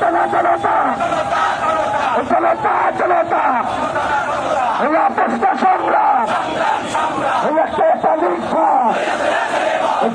জনতা জনতা জনতা জনতা এই অপস্তা সংগ্রাম এই একটা তালিকা এই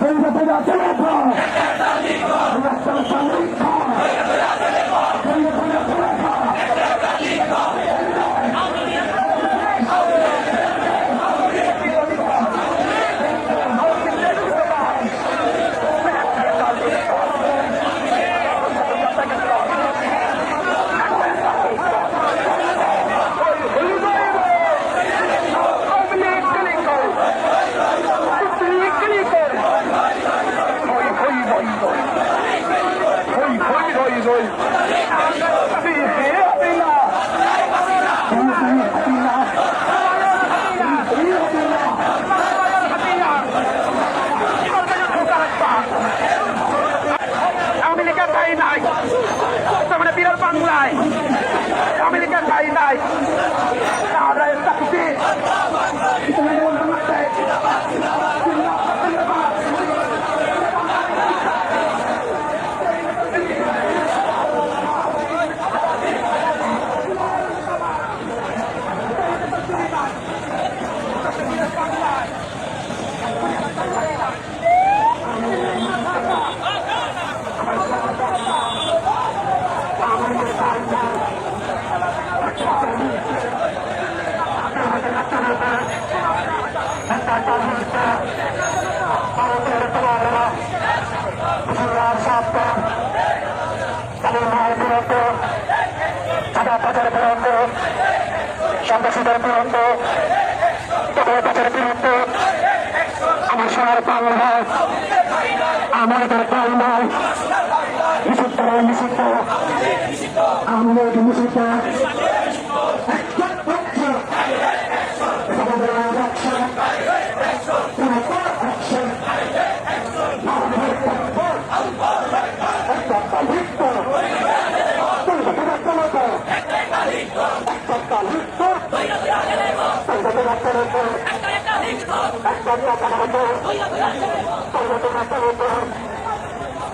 Olha সন্ত্রাসীদের বিরুদ্ধে চাঁদাবাজের বিরুদ্ধে আমার সোনার বাংলা আমাদের বাংলা নিষিদ্ধ নিষিদ্ধ আমাদের নিষিদ্ধ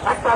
একটা